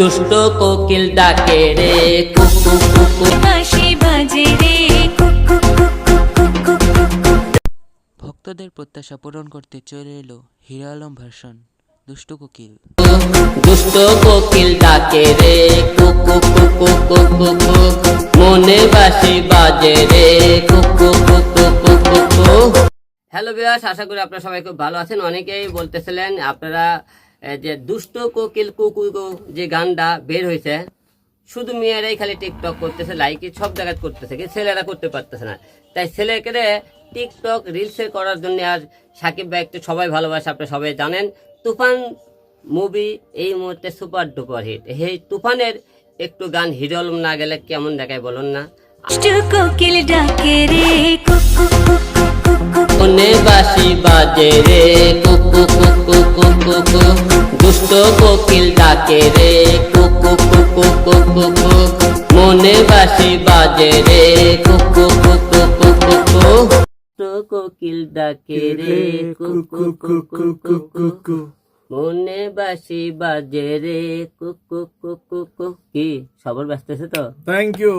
দুষ্ট কোকিল ডাকে রে কুকু কুকু কাশি বাজে রে ভক্তদের প্রত্যাশা পূরণ করতে চলে এলো হিরালম ভার্সন দুষ্ট কোকিল দুষ্ট কোকিল ডাকে রে কুকু কুকু কুকু মনে বাসি বাজে রে কুকু কুকু কুকু হ্যালো বিয়াস আশা করি আপনারা সবাই খুব ভালো আছেন অনেকেই বলতেছিলেন আপনারা যে দুষ্ট কোকিল কুকু যে গানটা বের হয়েছে শুধু মেয়েরাই খালি টিকটক করতেছে লাইক সব জায়গায় করতেছে কিন্তু ছেলেরা করতে পারতেছে না। তাই ছেলেকে টিকটক রিলসে করার জন্য আর সাকিব ভাইকে সবাই ভালোবাসে আপনি সবাই জানেন। তুফান মুভি এই মুহূর্তে সুপার ডুপার হিট এই তুফানের একটু গান হিরো আলম না গেলে কেমন দেখায় বলুন না? দুষ্টু কোকিল ডাকে রে বাসি বাজে কুকু দুষ্ট কোকিল ডাকে রে কুকু কুকু কুকু কু মনে বাসি বাজে রে কুকু কুকু কুকু কোকিল ডাকে রে কুকু কুকু কুকু মনে বাসি বাজে রে কুকু কুকু কু কি সবার ব্যস্ত আছে তো থ্যাংক ইউ